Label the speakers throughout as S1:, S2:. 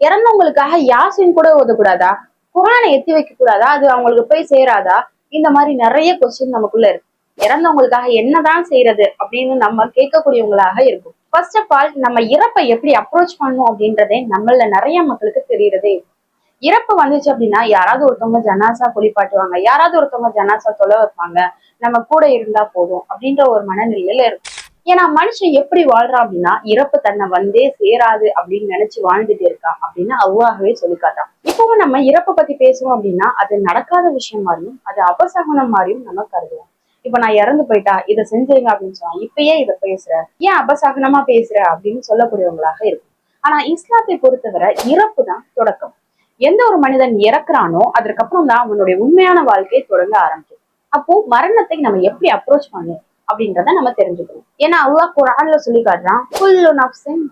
S1: இறந்தவங்களுக்காக யாசின் கூட ஓதக்கூடாதா குரானை எத்தி வைக்க கூடாதா அது அவங்களுக்கு போய் சேராதா? இந்த மாதிரி நிறைய கொஸ்டின் நமக்குள்ள இருக்கு. இறந்தவங்களுக்காக என்னதான் செய்யறது அப்படின்னு நம்ம கேட்கக்கூடியவங்களாக இருக்கும் ஃபர்ஸ்ட் ஆஃப் ஆல் நம்ம இறப்பை எப்படி அப்ரோச் பண்ணணும் அப்படின்றதே நம்மள நிறைய மக்களுக்கு தெரியறதே இறப்பு வந்துச்சு அப்படின்னா யாராவது ஒருத்தவங்க ஜனாசா குளிப்பாட்டுவாங்க. யாராவது ஒருத்தவங்க ஜனாசா தொலை வைப்பாங்க. நம்ம கூட இருந்தா போதும் அப்படின்ற ஒரு மனநிலையில இருக்கும் ஏன்னா மனுஷன் எப்படி வாழ்றான் அப்படின்னா இறப்பு தன்னை வந்தே சேராது அப்படின்னு நினைச்சு வாழ்ந்துட்டு இருக்கான் அப்படின்னு அவ்வாகவே சொல்லி காட்டான் இப்பவும் நம்ம இறப்பை பத்தி பேசுவோம் அப்படின்னா அது நடக்காத விஷயம் மாதிரியும் அது அபசகுனம் மாதிரியும் நம்ம கருதுவோம். இப்ப நான் இறந்து போயிட்டா இதை செஞ்சிருங்க அப்படின்னு சொன்னா இப்பயே இதை பேசுற. ஏன் அபசகனமா பேசுற அப்படின்னு சொல்லக்கூடியவங்களாக இருக்கும். ஆனா இஸ்லாத்தை பொறுத்தவரை இறப்பு தான் தொடக்கம். எந்த ஒரு மனிதன் இறக்குறானோ அதற்கப்புறம் தான் அவனுடைய உண்மையான வாழ்க்கையை தொடங்க ஆரம்பிக்கும். அப்போ மரணத்தை நம்ம எப்படி அப்ரோச் பண்ணணும்? அப்படின்றத நம்ம தெரிஞ்சுக்கணும். ஏன்னா அல்லாஹ் குரான்ல சொல்லி காட்டுறான் குல்லு நப்சின்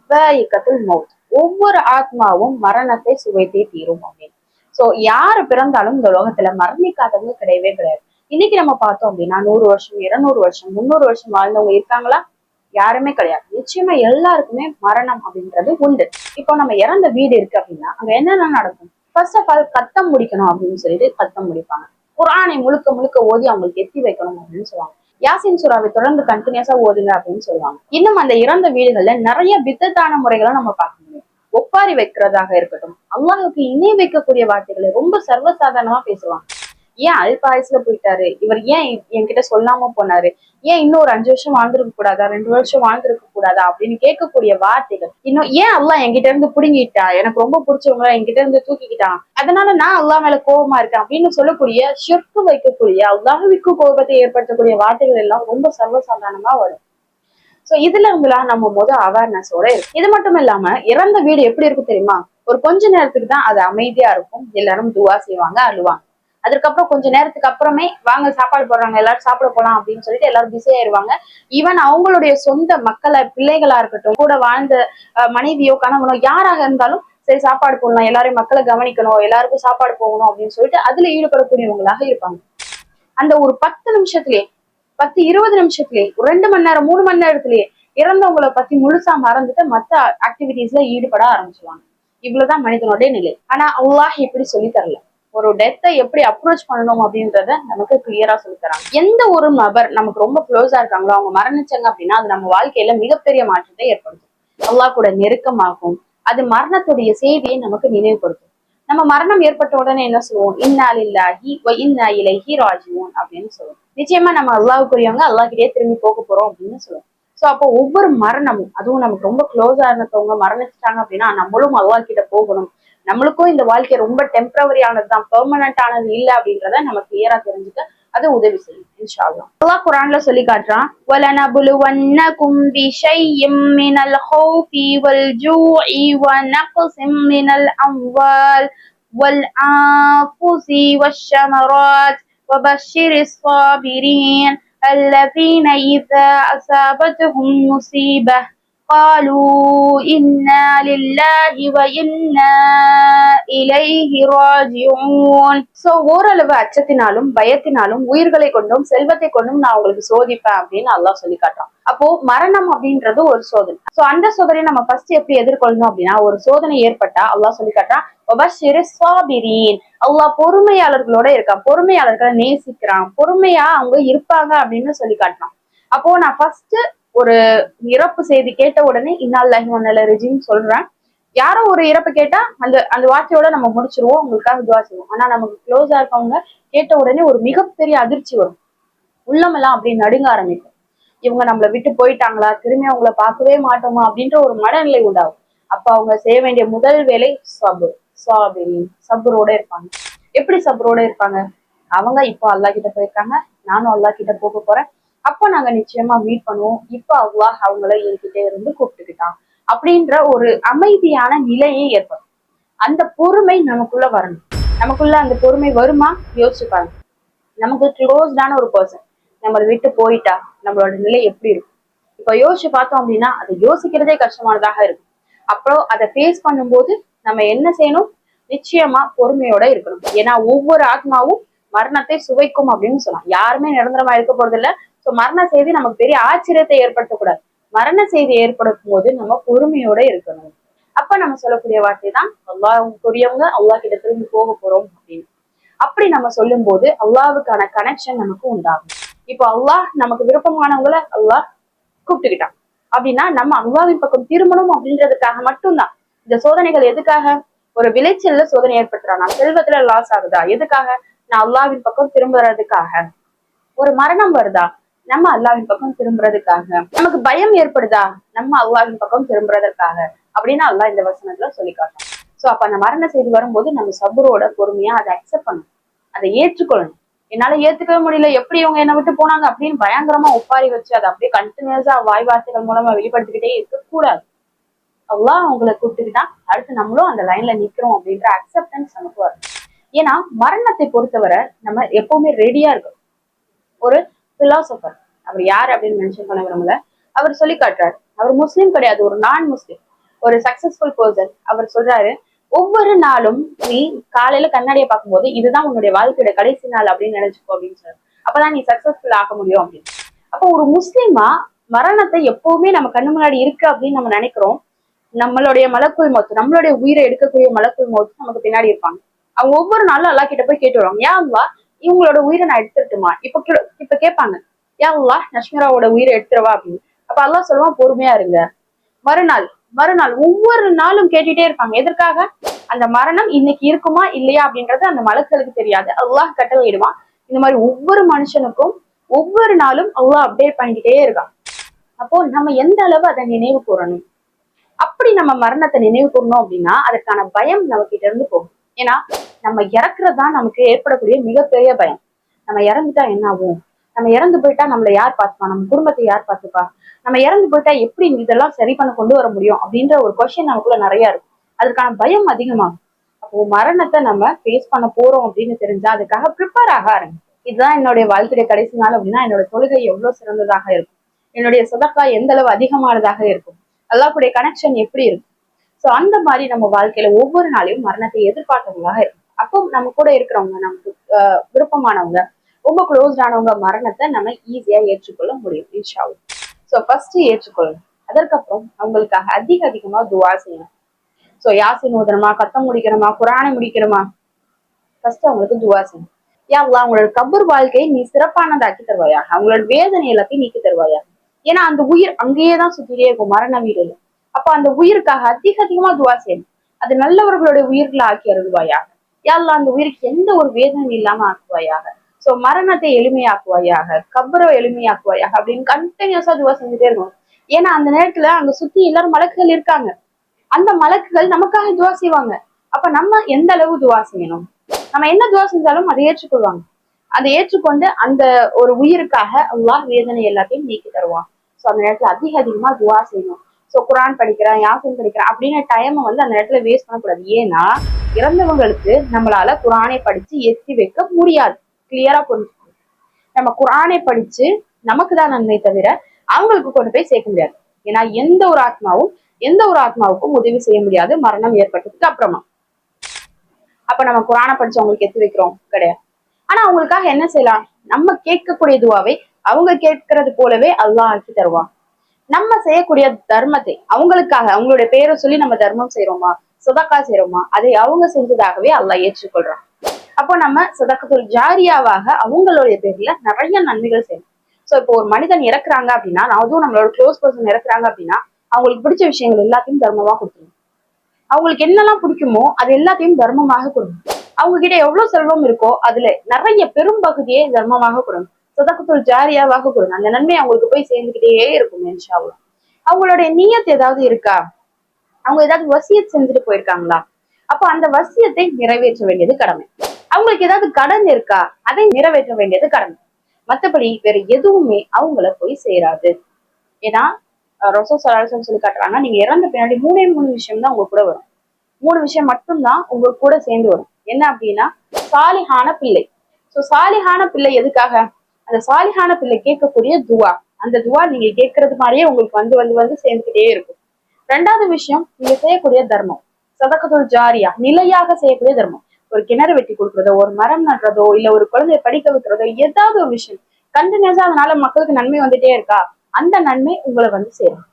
S1: ஒவ்வொரு ஆத்மாவும் மரணத்தை சுவைத்தே தீரும் அப்படின்னு. சோ யாரு பிறந்தாலும் இந்த உலகத்துல மரணிக்காதவங்க கிடையவே கிடையாது. இன்னைக்கு நம்ம பார்த்தோம் அப்படின்னா நூறு வருஷம் இருநூறு வருஷம் முந்நூறு வருஷம் வாழ்ந்தவங்க இருக்காங்களா? யாருமே கிடையாது. நிச்சயமா எல்லாருக்குமே மரணம் அப்படின்றது உண்டு. இப்போ நம்ம இறந்த வீடு இருக்கு அப்படின்னா அங்க என்னென்ன நடக்கும்? ஃபர்ஸ்ட் ஆஃப் ஆல் கத்தம் முடிக்கணும் அப்படின்னு சொல்லிட்டு கத்தம் முடிப்பாங்க. குரானை முழுக்க முழுக்க ஓதி அவங்களுக்கு எத்தி வைக்கணும் அப்படின்னு சொல்லுவாங்க. யாசின் சுறாவை தொடர்ந்து கண்டினியூஸா ஓதுங்க அப்படின்னு சொல்லுவாங்க. இன்னும் அந்த இறந்த வீடுகள்ல நிறைய பித்தத்தான முறைகளை நம்ம பார்க்க முடியும். ஒப்பாரி வைக்கிறதாக இருக்கட்டும் அல்லாஹுக்கு இணை வைக்கக்கூடிய வார்த்தைகளை ரொம்ப சர்வசாதாரணமா பேசுவாங்க. ஏன் அல்பாயசுல போயிட்டாரு? இவர் ஏன் என்கிட்ட சொல்லாம போனாரு? ஏன் இன்னும் ஒரு அஞ்சு வருஷம் வாழ்ந்திருக்க கூடாதா? ரெண்டு வருஷம் வாழ்ந்திருக்க கூடாதா? அப்படின்னு கேட்கக்கூடிய வார்த்தைகள். இன்னும் ஏன் அல்லாஹ் என்கிட்ட இருந்து புடுங்கிட்டா? எனக்கு ரொம்ப பிடிச்சவங்க என்கிட்ட இருந்து தூக்கிக்கிட்டான் அதனால நான் அல்லாஹ் மேல கோபமா இருக்கேன் அப்படின்னு சொல்லக்கூடிய ஷிர்கு வைக்கக்கூடிய அல்லாஹுவிற்கு கோபத்தை ஏற்படுத்தக்கூடிய வார்த்தைகள் எல்லாம் ரொம்ப சர்வசாதாரணமா வரும். சோ இதுல இருந்துலாம் நம்ம முத அவேர்னஸோட இருக்கு. இது மட்டும் இல்லாம இறந்த வீடு எப்படி இருக்கும் தெரியுமா? ஒரு கொஞ்ச நேரத்துக்கு தான் அது அமைதியா இருக்கும். எல்லாரும் துவா செய்வாங்க அழுவாங்க. அதுக்கப்புறம் கொஞ்ச நேரத்துக்கு அப்புறமே வாங்க சாப்பாடு போடுறாங்க எல்லாரும் சாப்பிட போலாம் அப்படின்னு சொல்லிட்டு எல்லாரும் பிஸி ஆயிருவாங்க. ஈவன் அவங்களுடைய சொந்த மக்களை பிள்ளைகளா இருக்கட்டும் கூட வாழ்ந்த அஹ், மனைவியோ கணவனோ யாராக இருந்தாலும் சரி சாப்பாடு போடலாம் எல்லாரையும் மக்களை கவனிக்கணும் எல்லாருக்கும் சாப்பாடு போகணும் அப்படின்னு சொல்லிட்டு அதுல ஈடுபடக்கூடியவங்களாக இருப்பாங்க. அந்த ஒரு பத்து நிமிஷத்துலயே பத்து இருபது நிமிஷத்துலயே ஒரு ரெண்டு மணி நேரம் மூணு மணி நேரத்திலேயே இறந்தவங்களை பத்தி முழுசா மறந்துட்டு மத்த ஆக்டிவிட்டீஸ்ல ஈடுபட ஆரம்பிச்சுவாங்க இவ்வளவுதான் மனிதனுடைய நிலை. ஆனா அல்லாஹ் எப்படி சொல்லி தரல. ஒரு டெத்தை எப்படி அப்ரோச் பண்ணணும் அப்படின்றத நமக்கு கிளியரா சொல்லித்தராங்க எந்த ஒரு நபர் நமக்கு ரொம்ப க்ளோஸா இருக்காங்களோ அவங்க மரணிச்சாங்க அப்படின்னா அது நம்ம வாழ்க்கையில மிகப்பெரிய மாற்றத்தை ஏற்படுத்தும். எல்லா கூட நெருக்கமாகும். அது மரணத்துடைய செய்தியை நமக்கு நினைவுபடுத்தும். நம்ம மரணம் ஏற்பட்ட உடனே என்ன சொல்லுவோம்? இன்னா லில்லாஹி வ இன்னா இலைஹி ராஜுவோன் அப்படின்னு சொல்லுவோம். நிச்சயமா நம்ம அல்லாவுக்குரியவங்க அல்லாக்கிட்டே திரும்பி போக போறோம் அப்படின்னு சொல்லுவோம். சோ அப்போ ஒவ்வொரு மரணமும் அதுவும் நமக்கு ரொம்ப க்ளோஸா இருந்தவங்க மரணிச்சிட்டாங்க அப்படின்னா நம்மளும் அல்லாஹ் கிட்ட போகணும். நம்மளுக்கும் இந்த வாழ்க்கை ரொம்ப டெம்பரவரி ஆனது தான் பெர்மனன்ட் ஆனது இல்ல அப்படின்றத நம்ம கிளியரா தெரிஞ்சுக்க அது உதவி செய்யும் இன்ஷா அல்லாஹ் அல்லாஹ் குர்ஆன்ல சொல்லி காட்டுறான் وَلَنَبْلُوَنَّكُمْ بِشَيْءٍ مِّنَ الْخَوْفِ وَالْجُوعِ وَنَقْصٍ مِّنَ الْأَمْوَالِ وَالْأَنفُسِ وَالثَّمَرَاتِ وَبَشِّرِ الصَّابِرِينَ الَّذِينَ إِذَا أَصَابَتْهُم مُّصِيبَةٌ قالوا إنا لله وإنا إليه راجعون சோ ஓரளவு அச்சத்தினாலும் பயத்தினாலும் உயிர்களை கொண்டும் செல்வத்தை கொண்டும் நான் உங்களுக்கு சோதிப்பேன் அப்படின்னு அல்லாஹ் சொல்லி காட்டுறான் அப்போ மரணம் அப்படின்றது ஒரு சோதனை சோ அந்த சோதனையை நம்ம ஃபர்ஸ்ட் எப்படி எதிர்கொள்ளணும் அப்படின்னா ஒரு சோதனை ஏற்பட்டா அல்லாஹ் சொல்லி காட்டுறான் "வபஷ்ஷிரி ஸாபிரீன்." அல்லாஹ் பொறுமையாளர்களோட இருக்கான் பொறுமையாளர்களை நேசிக்கிறான் பொறுமையா அவங்க இருப்பாங்க அப்படின்னு சொல்லி காட்டுறான் அப்போ நான் ஃபர்ஸ்ட் ஒரு இறப்பு செய்தி கேட்ட உடனே இன்னால் லஹி ரிஜின்னு சொல்றேன். யாரோ ஒரு இறப்பு கேட்டா அந்த அந்த வார்த்தையோட நம்ம முடிச்சிருவோம் உங்களுக்காக துவா செய்வோம். ஆனா நமக்கு க்ளோஸா இருக்கவங்க கேட்ட உடனே ஒரு மிகப்பெரிய அதிர்ச்சி வரும். உள்ளமெல்லாம் அப்படி நடுங்க ஆரம்பிக்கும். இவங்க நம்மளை விட்டு போயிட்டாங்களா? திரும்பி அவங்கள பார்க்கவே மாட்டோமா? அப்படின்ற ஒரு மனநிலை உண்டாகும். அப்ப அவங்க செய்ய வேண்டிய முதல் வேலை சபு சாபிரி சபுரோட இருப்பாங்க. எப்படி சபுரோட இருப்பாங்க? அவங்க இப்போ அல்லா கிட்ட போயிருக்காங்க. நானும் அல்லா கிட்ட போக போறேன். அப்போ நாங்க நிச்சயமா மீட் பண்ணுவோம். இப்போ அவ்வா அவங்கள என்கிட்ட இருந்து கூப்பிட்டுக்கிட்டான் அப்படின்ற ஒரு அமைதியான நிலையே ஏற்படும். அந்த பொறுமை நமக்குள்ள வரணும். நமக்குள்ள அந்த பொறுமை வருமா? யோசிச்சு பாருங்க நமக்கு க்ளோஸ்டான ஒரு பர்சன் நம்மளை விட்டு போயிட்டா நம்மளோட நிலை எப்படி இருக்கும்? இப்போ யோசிச்சு பார்த்தோம் அப்படின்னா அதை யோசிக்கிறதே கஷ்டமானதாக இருக்கும். அப்புறம் அதை ஃபேஸ் பண்ணும்போது நம்ம என்ன செய்யணும்? நிச்சயமா பொறுமையோட இருக்கணும். ஏன்னா ஒவ்வொரு ஆத்மாவும் மரணத்தை சுவைக்கும் அப்படின்னு சொல்லலாம். யாருமே நிரந்தரமா இருக்க போறது இல்ல ஸோ மரண செய்தி நமக்கு பெரிய ஆச்சரியத்தை ஏற்படுத்தக்கூடாது. மரண செய்தி ஏற்படுத்தும் போது நம்ம பொறுமையோட இருக்கணும். அப்ப நம்ம சொல்லக்கூடிய வார்த்தை தான் அல்லாவுக்குரியவங்க அல்லா கிட்ட திரும்பி போக போறோம் அப்படின்னு. அப்படி நம்ம சொல்லும் போது அல்லாவுக்கான கனெக்ஷன் நமக்கு உண்டாகும். இப்போ அல்லாஹ் நமக்கு விருப்பமானவங்கள அல்லாஹ் கூப்பிட்டுக்கிட்டான். அப்படின்னா நம்ம அல்லாவின் பக்கம் திரும்பணும் அப்படின்றதுக்காக மட்டும்தான். இந்த சோதனைகள் எதுக்காக? ஒரு விளைச்சல்ல சோதனை ஏற்படுத்துறான். செல்வத்துல லாஸ் ஆகுதா? எதுக்காக? நான் அல்லாவின் பக்கம் திரும்புறதுக்காக ஒரு மரணம் வருதா? நம்ம அல்லாவின் பக்கம் திரும்புறதுக்காக. நமக்கு பயம் ஏற்படுதா? நம்ம அல்லாவின் பக்கம் திரும்புறதுக்காக அப்படின்னு அல்லாஹ் இந்த வசனத்துல சொல்லி காட்டுறோம் சோ அப்ப அந்த மரண செய்தி வரும்போது நம்ம சபுரோட பொறுமையா அதை அக்செப்ட் பண்ணணும். அதை ஏற்றுக்கொள்ளணும். என்னால ஏத்துக்கவே முடியல. எப்படி இவங்க என்னை விட்டு போனாங்க அப்படின்னு பயங்கரமா ஒப்பாரி வச்சு அதை அப்படியே கண்டினியூஸா வாய் வார்த்தைகள் மூலமா வெளிப்படுத்திக்கிட்டே இருக்கக்கூடாது. அவ்வளோ அவங்களை கூப்பிட்டுக்கிட்டா அடுத்து நம்மளும் அந்த லைன்ல நிக்கிறோம் அப்படின்ற அக்செப்டன்ஸ் நமக்கு வரும். ஏன்னா மரணத்தை பொறுத்தவரை நம்ம எப்பவுமே ரெடியா இருக்கணும். ஒரு பிலாசபர் அவர் யார் அப்படின்னு மென்ஷன் பண்ண விரும்பல. அவர் சொல்லி காட்டுறாரு. அவர் முஸ்லீம் கிடையாது ஒரு நான் முஸ்லீம் ஒரு சக்சஸ்ஃபுல் பர்சன் அவர் சொல்றாரு ஒவ்வொரு நாளும் நீ காலையில கண்ணாடியை பார்க்கும்போது இதுதான் உன்னுடைய வாழ்க்கையோட கடைசி நாள் அப்படின்னு நினைச்சுக்கோ அப்படின்னு சொல்றாரு. அப்பதான் நீ சக்சஸ்ஃபுல் ஆக முடியும் அப்படின்னு. அப்போ ஒரு முஸ்லீமா மரணத்தை எப்பவுமே நம்ம கண்ணு முன்னாடி இருக்கு அப்படின்னு நம்ம நினைக்கிறோம். நம்மளுடைய மலக்குள் மௌத்து நம்மளுடைய உயிரை எடுக்கக்கூடிய மலக்குள் மௌத்து நமக்கு பின்னாடி இருப்பாங்க. அவங்க ஒவ்வொரு நாளும் அல்லா கிட்ட போய் கேட்டு வருவாங்க. ஏன் அல்லா இவங்களோட உயிரை நான் எடுத்துட்டுமா இப்ப இப்ப கேட்பாங்க ஏன் அல்லா நஷ்மிராவோட உயிரை எடுத்துருவா அப்படின்னு. அப்ப அல்லாஹ் சொல்லுவான் பொறுமையா இருங்க. மறுநாள் மறுநாள் ஒவ்வொரு நாளும் கேட்டுட்டே இருப்பாங்க. எதற்காக? அந்த மரணம் இன்னைக்கு இருக்குமா இல்லையா அப்படின்றது அந்த மலக்களுக்கு தெரியாது. அல்லாஹ் கட்டளையிடுவான். இந்த மாதிரி ஒவ்வொரு மனுஷனுக்கும் ஒவ்வொரு நாளும் அல்லாஹ் அப்டேட் பண்ணிக்கிட்டே இருக்கான். அப்போ நம்ம எந்த அளவு அதை நினைவு கூறணும்? அப்படி நம்ம மரணத்தை நினைவு கூறணும் அப்படின்னா அதற்கான பயம் நம்ம கிட்ட இருந்து போகும். ஏன்னா நம்ம இறக்குறது தான் நமக்கு ஏற்படக்கூடிய மிகப்பெரிய பயம். நம்ம இறந்துட்டா என்ன ஆகும் நம்ம இறந்து போயிட்டா நம்மளை யார் பார்த்துப்பா? நம்ம குடும்பத்தை யார் பார்த்துப்பா? நம்ம இறந்து போயிட்டா எப்படி இதெல்லாம் சரி பண்ண கொண்டு வர முடியும்? அப்படின்ற ஒரு கொஸ்டின் நமக்குள்ள நிறைய இருக்கும். அதற்கான பயம் அதிகமாகும். அப்போ மரணத்தை நம்ம ஃபேஸ் பண்ண போறோம் அப்படின்னு தெரிஞ்சா அதுக்காக ப்ரிப்பேர் ஆக ஆரம்பிக்கும் இதுதான் என்னுடைய வாழ்க்கையுடைய கடைசி நாள் அப்படின்னா என்னோட தொழுகை எவ்வளவு சிறந்ததாக இருக்கும். என்னுடைய சதக்கா எந்த அளவு அதிகமானதாக இருக்கும்? அல்லாஹ்வுடைய கனெக்ஷன் எப்படி இருக்கும்? சோ அந்த மாதிரி நம்ம வாழ்க்கையில ஒவ்வொரு நாளையும் மரணத்தை எதிர்பார்த்தவங்களாக இருக்கும் அப்போ நம்ம கூட இருக்கிறவங்க நமக்கு விருப்பமானவங்க ரொம்ப க்ளோஸ் ஆனவங்க மரணத்தை நம்ம ஈஸியா ஏற்றுக்கொள்ள முடியும் இன்ஷாவும் ஸோ ஃபர்ஸ்ட் ஏற்றுக்கொள்ளணும். அதற்கப்புறம் அவங்களுக்காக அதிக அதிகமா துவா செய்யணும். ஸோ யாசின் ஓதணுமா கத்தம் முடிக்கணுமா குரானை முடிக்கணுமா? ஃபர்ஸ்ட் அவங்களுக்கு துவா செய்யணும். யா அல்லாஹ் அவங்களோட கபூர் வாழ்க்கையை நீ சிறப்பானதாக்கி தருவாயா அவங்களோட வேதனை எல்லாத்தையும் நீக்கி தருவாயா ஏன்னா அந்த உயிர் அங்கேயே தான் சுத்திட்டே இருக்கும் மரண வீடுல. அப்ப அந்த உயிருக்காக அதிக அதிகமா துவா செய்யணும். அது நல்லவர்களுடைய உயிர்களை ஆக்கி அருள்வாயாக. யா அந்த உயிருக்கு எந்த ஒரு வேதனை இல்லாம ஆக்குவாயாக. சோ மரணத்தை எளிமையாக்குவாயாக கபரை எளிமையாக்குவாயாக அப்படின்னு கண்டினியூஸா துவா செஞ்சுட்டே இருக்கும் ஏன்னா அந்த நேரத்துல அங்க சுத்தி எல்லாரும் மலக்குகள் இருக்காங்க. அந்த மலக்குகள் நமக்காக துவா செய்வாங்க. அப்ப நம்ம எந்த அளவு துவா செய்யணும்? நம்ம என்ன துவா செஞ்சாலும் அதை ஏற்றுக்கொள்வாங்க. அதை ஏற்றுக்கொண்டு அந்த ஒரு உயிருக்காக அல்லாஹ் வேதனை எல்லாத்தையும் நீக்கி தருவான். சோ அந்த நேரத்துல அதிக அதிகமா துவா செய்யணும். சோ குரான் படிக்கிறேன் யாசின் படிக்கிறேன் அப்படின்னு டைமை வந்து அந்த இடத்துல வேஸ்ட் பண்ணக்கூடாது. ஏன்னா இறந்தவங்களுக்கு நம்மளால குரானை படிச்சு எத்தி வைக்க முடியாது. கிளியரா புரிஞ்சுக்கணும் நம்ம குரானை படிச்சு நமக்கு தான் நன்மை தவிர அவங்களுக்கு கொண்டு போய் சேர்க்க முடியாது. ஏன்னா எந்த ஒரு ஆத்மாவும் எந்த ஒரு ஆத்மாவுக்கும் உதவி செய்ய முடியாது. மரணம் ஏற்பட்டதுக்கு அப்புறமா. அப்ப நம்ம குரானை படிச்சு அவங்களுக்கு எத்தி வைக்கிறோம். கிடையாது. ஆனா அவங்களுக்காக என்ன செய்யலாம்? நம்ம கேட்கக்கூடிய துவாவை அவங்க கேட்கறது போலவே அல்லாஹ் ஆக்கி தருவான். நம்ம செய்யக்கூடிய தர்மத்தை அவங்களுக்காக அவங்களுடைய பேரை சொல்லி நம்ம தர்மம் செய்யறோமா சொதக்கா செய்யறோமா அதை அவங்க செஞ்சதாகவே அல்லாஹ் ஏற்றுக்கொள்றான். அப்போ நம்ம சதக்கத்துல் ஜாரியாவாக அவங்களுடைய பேர்ல நிறைய நன்மைகள் செய்யணும் சோ இப்போ ஒரு மனிதன் இறக்குறாங்க அப்படின்னா அதுவும் நம்மளோட க்ளோஸ் பர்சன் இறக்குறாங்க அப்படின்னா அவங்களுக்கு பிடிச்ச விஷயங்கள் எல்லாத்தையும் தர்மமா கொடுக்கணும் அவங்களுக்கு என்னெல்லாம் பிடிக்குமோ அது எல்லாத்தையும் தர்மமாக கொடுங்க அவங்க கிட்ட எவ்வளவு செல்வம் இருக்கோ அதுல நிறைய பெரும் பகுதியை தர்மமாக கொடுங்க சதகத்துள் ஜாரியாவாக கொடுங்க. அந்த நன்மை அவங்களுக்கு போய் சேர்ந்துகிட்டே இருக்கும் இன்ஷாவும் அவங்களுடைய நியத் ஏதாவது இருக்கா? அவங்க ஏதாவது வசியத் செஞ்சுட்டு போயிருக்காங்களா? அப்போ அந்த வசியத்தை நிறைவேற்ற வேண்டியது கடமை. அவங்களுக்கு ஏதாவது கடன் இருக்கா? அதை நிறைவேற்ற வேண்டியது கடமை. மத்தபடி வேற எதுவுமே அவங்கள போய் சேராது. ஏன்னா ரொசோ சலாசம் சொல்லி காட்டுறாங்க நீங்க இறந்த பின்னாடி மூணே மூணு விஷயம் தான் உங்க கூட வரும். மூணு விஷயம் மட்டும்தான் உங்க கூட சேர்ந்து வரும். என்ன அப்படின்னா சாலிஹான பிள்ளை. சோ சாலிஹான பிள்ளை எதுக்காக? அந்த சாலிஹான பிள்ளை கேட்கக்கூடிய துவா. அந்த துவா நீங்க கேட்கறது மாதிரியே உங்களுக்கு வந்து வந்து வந்து சேர்ந்துக்கிட்டே இருக்கும். ரெண்டாவது விஷயம் நீங்க செய்யக்கூடிய தர்மம். சதக்கத்துல் ஜாரியா நிலையாக செய்யக்கூடிய தர்மம். ஒரு கிணறு வெட்டி கொடுக்குறதோ ஒரு மரம் நடுறதோ இல்ல ஒரு குழந்தைய படிக்க வைக்கிறதோ ஏதாவது ஒரு விஷயம். கண்டினியூஸா அதனால மக்களுக்கு நன்மை வந்துட்டே இருக்கா? அந்த நன்மை உங்களை வந்து சேரும்.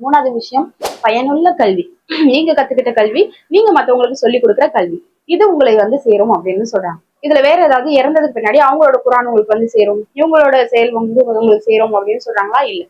S1: மூணாவது விஷயம் பயனுள்ள கல்வி. நீங்க கத்துக்கிட்ட கல்வி நீங்க மத்தவங்களுக்கு சொல்லி கொடுக்குற கல்வி. இது உங்களை வந்து சேரும் அப்படின்னு சொல்றாங்க. இதுல வேற ஏதாவது இறந்ததுக்கு பின்னாடி அவங்களோட குரான் உங்களுக்கு வந்து சேரும்? இவங்களோட செயல் வந்து உங்களுக்கு சேரும் அப்படின்னு சொல்றாங்களா? இல்ல.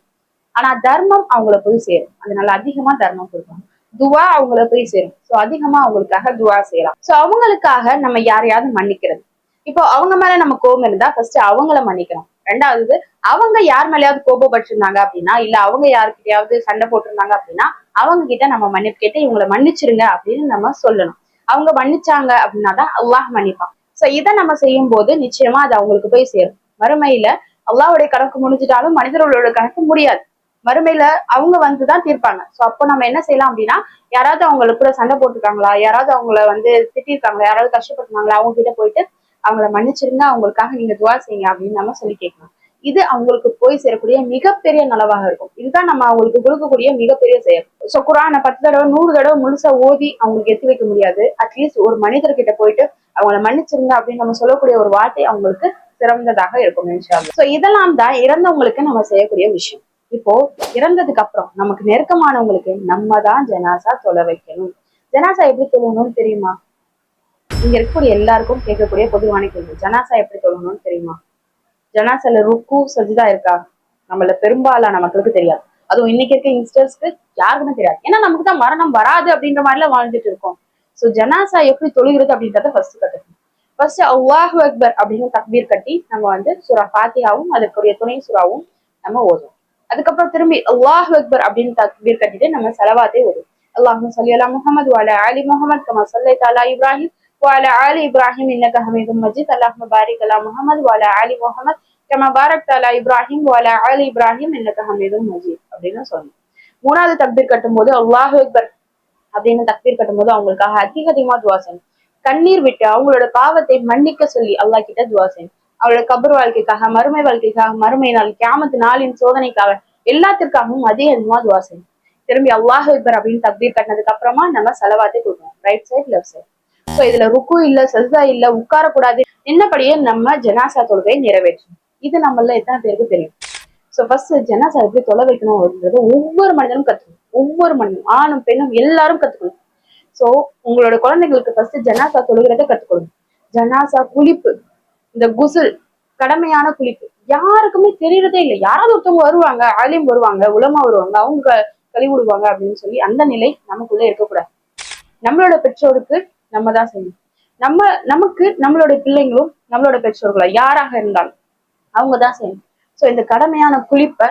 S1: ஆனா தர்மம் அவங்கள போய் சேரும். அதனால அதிகமா தர்மம் கொடுப்பாங்க. துவா அவங்கள போய் சேரும். சோ அதிகமா அவங்களுக்காக துவா செய்யலாம். சோ அவங்களுக்காக நம்ம யாரையாவது மன்னிக்கிறது. இப்போ அவங்க மேல நம்ம கோபம் இருந்தா ஃபர்ஸ்ட் அவங்கள மன்னிக்கணும். ரெண்டாவது அவங்க யார் மேலயாவது கோபப்பட்டிருந்தாங்க அப்படின்னா இல்ல அவங்க யாருக்கிட்டயாவது சண்டை போட்டிருந்தாங்க அப்படின்னா அவங்க கிட்ட நம்ம மன்னிப்பு கேட்டு இவங்களை மன்னிச்சிருங்க அப்படின்னு நம்ம சொல்லணும். அவங்க மன்னிச்சாங்க அப்படின்னா தான் அல்லாஹ் மன்னிப்பான். சோ இதை நம்ம செய்யும் போது நிச்சயமா அது அவங்களுக்கு போய் சேரும். மறுமையில அல்லாவுடைய கணக்கு முடிஞ்சிட்டாலும் மனிதர்களோட கணக்கு முடியாது. மறுமையில அவங்க வந்துதான் தீர்ப்பாங்க. சோ அப்போ நம்ம என்ன செய்யலாம் அப்படின்னா யாராவது அவங்களுக்கு கூட சண்டை போட்டிருக்காங்களா? யாராவது அவங்கள வந்து திட்டிருக்காங்களா? யாராவது கஷ்டப்பட்டுருக்காங்களா அவங்க கிட்ட போயிட்டு அவங்கள மன்னிச்சிருங்க. அவங்களுக்காக நீங்க துவா செய்யுங்க அப்படின்னு நம்ம சொல்லி கேட்கலாம். இது அவங்களுக்கு போய் சேரக்கூடிய மிகப்பெரிய நலவாக இருக்கும். இதுதான் நம்ம அவங்களுக்கு கொடுக்கக்கூடிய மிகப்பெரிய செயல். சோ குரானை பத்து தடவை நூறு தடவை முழுசா ஓதி அவங்களுக்கு எத்தி வைக்க முடியாது. அட்லீஸ்ட் ஒரு மனிதர்கிட்ட போயிட்டு அவங்கள மன்னிச்சிருங்க அப்படின்னு நம்ம சொல்லக்கூடிய ஒரு வார்த்தை அவங்களுக்கு சிறந்ததாக இருக்கும் இன்ஷால்லா சோ இதெல்லாம் தான் இறந்தவங்களுக்கு நம்ம செய்யக்கூடிய விஷயம். இப்போ இறந்ததுக்கு அப்புறம் நமக்கு நெருக்கமானவங்களுக்கு நம்ம தான் ஜனாசா தொலை வைக்கணும். ஜனாசா எப்படி தொழணும்னு தெரியுமா? இங்க இருக்கக்கூடிய எல்லாருக்கும் கேட்கக்கூடிய பொதுவான கேள்வி. ஜனாசா எப்படி தொழணும்னு தெரியுமா? ஜனாசால ருக்கு சஜிதா இருக்கா? நம்மள பெரும்பாலான மக்களுக்கு தெரியாது. அதுவும் இன்னைக்கு இருக்க யங்ஸ்டர்ஸ்க்கு யாருக்குமே தெரியாது. ஏன்னா நமக்கு தான் மரணம் வராது அப்படின்ற மாதிரிலாம் வாழ்ந்துட்டு இருக்கோம். ஸோ ஜனாசா எப்படி தொழுகிறது அப்படின்றத ஃபர்ஸ்ட் கற்றுக்கணும் ஃபர்ஸ்ட் அல்லாஹு அக்பர் அப்படின்னு தக்பீர் கட்டி நம்ம வந்து சுரா ஃபாத்தியாவும் அதற்குரிய துணை சுறாவும் நம்ம ஓதும் அதுக்கப்புறம் திரும்பி அல்லாஹு அக்பர் அப்படின்னு தக்பீர் கட்டிட்டு நம்ம செலவாத்தே ஓதுவோம் அல்லாஹும் சொல்லி அலா முகமது வால அலி முகமது கமா சொல்லை தாலா இப்ராஹிம் வால ஆலி இப்ராஹிம் இன்னக ஹமீதும் மஜித். அல்லாஹ் பாரிக் அலா முகமது வால அலி முகமது கமா பாரக் தாலா இப்ராஹிம் வால அலி இப்ராஹிம் இன்னக ஹமீதும் மஜித் அப்படின்னு சொன்னோம் மூணாவது தக்பீர் கட்டும்போது அல்லாஹு அக்பர் அப்படின்னு தக்பீர் கட்டும்போது அவங்களுக்காக அதிக அதிகமா துவா செய்யணும். கண்ணீர் விட்டு அவங்களோட பாவத்தை மன்னிக்க சொல்லி அல்லாஹ் கிட்ட துவா செய்யணும். அவளோட கபர் வாழ்க்கைக்காக மறுமை வாழ்க்கைக்காக மறுமை நாள் கேமத்து நாளின் சோதனைக்காக எல்லாத்திற்காகவும் அதே அதிகமா துவா செய்யணும். திரும்பி அல்லாஹ் இப்பர் அப்படின்னு தக்பீர் கட்டினதுக்கு அப்புறமா நம்ம செலவாத்தை கொடுக்கணும். Right side left side so இதுல ருக்கு இல்ல சஜ்தா இல்ல உட்காரக்கூடாது என்னபடியே நம்ம ஜனாசா தொழுகையை நிறைவேற்றணும். இது நம்மள எத்தனை பேருக்கு தெரியும்? சோ ஃபர்ஸ்ட் ஜனாசா எப்படி தொலை வைக்கணும் அப்படின்றது ஒவ்வொரு மனிதனும் கத்துக்கணும். ஒவ்வொரு மனிதனும் ஆணும் பெண்ணும் எல்லாரும் கத்துக்கணும். சோ உங்களோட குழந்தைங்களுக்கு ஃபர்ஸ்ட் ஜனாசா தொழுகிறத கத்துக்கணும் ஜனாசா குளிப்பு இந்த குசுல் கடமையான குளிப்பு யாருக்குமே தெரியறதே இல்லை. யாராவது ஒருத்தவங்க வருவாங்க ஆலிம் வருவாங்க உலமா வருவாங்க அவங்க கழி விடுவாங்க அப்படின்னு சொல்லி அந்த நிலை நமக்குள்ள இருக்கக்கூடாது. நம்மளோட பெற்றோருக்கு நம்ம தான் செய்யணும். நம்ம நமக்கு நம்மளோட பிள்ளைங்களும் நம்மளோட பெற்றோர்களா? யாராக இருந்தாலும் அவங்க தான் செய்யணும். ஸோ இந்த கடமையான குளிப்பை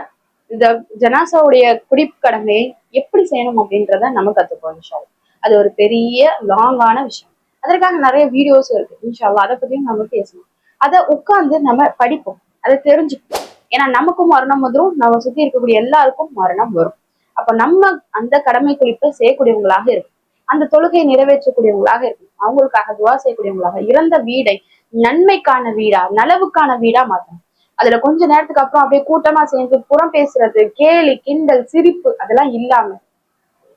S1: இந்த ஜனாசாவுடைய குடிப்பு எப்படி செய்யணும் அப்படின்றத நம்ம கத்துப்போம் இன்ஷால்லா அது ஒரு பெரிய லாங்கான விஷயம். அதற்காக நிறைய வீடியோஸ் இருக்கு இன்ஷால்லா அதை பத்தியும் நம்ம பேசணும். அதை உட்கார்ந்து நம்ம படிப்போம். அதை தெரிஞ்சுப்போம். ஏன்னா நமக்கும் மரணம் வந்துடும் நம்ம சுத்தி இருக்கக்கூடிய எல்லாருக்கும் மரணம் வரும். அப்ப நம்ம அந்த கடமை குறிப்பை செய்யக்கூடியவங்களாக இருக்கும் அந்த தொழுகையை நிறைவேற்றக்கூடியவங்களாக இருக்கும் அவங்களுக்காக துவா செய்யக்கூடியவங்களாக. இறந்த வீடை நன்மைக்கான வீடா நலவுக்கான வீடா மாத்தணும். அதுல கொஞ்ச நேரத்துக்கு அப்புறம் அப்படியே கூட்டமா சேர்ந்து புறம் பேசுறது கேலி கிண்டல் சிரிப்பு அதெல்லாம் இல்லாம.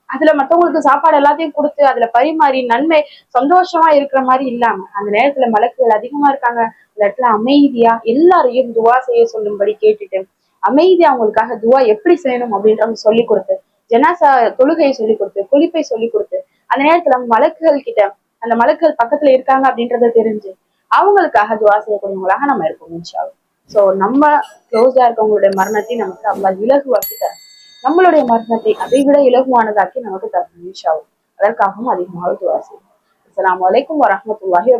S1: அதுல மத்தவங்களுக்கு சாப்பாடு எல்லாத்தையும் கொடுத்து அதுல பரிமாறி நன்மை சந்தோஷமா இருக்கிற மாதிரி இல்லாம. அந்த நேரத்துல மலக்குகள் அதிகமா இருக்காங்க. அந்த இடத்துல அமைதியா எல்லாரையும் துவா செய்ய சொல்லும்படி கேட்டுட்டு அமைதியா அவங்களுக்காக துவா எப்படி செய்யணும் அப்படின்றவங்க சொல்லி கொடுத்து ஜனாசா தொழுகையை சொல்லி கொடுத்து குளிப்பை சொல்லி கொடுத்து அந்த நேரத்துல மலக்குகள் கிட்ட அந்த மலக்குகள் பக்கத்துல இருக்காங்க அப்படின்றத தெரிஞ்சு அவங்களுக்காக துவா செய்யக்கூடியவங்களாக நம்ம இருக்கோம் இன்ஷாவும் சோ நம்ம க்ளோஸாக இருக்கவங்களுடைய மரணத்தை நமக்கு அவ்வளோ இலகுவாக்கி தரும். நம்மளுடைய மரணத்தை அதை விட இலகுவானதாக்கி நமக்கு தரணும் இன்ஷாவும் அதற்காகவும் அதிகமாக துவா செய்யும் வலைக்கும் அலைக்கும் வரஹ்மத்துல்லாஹி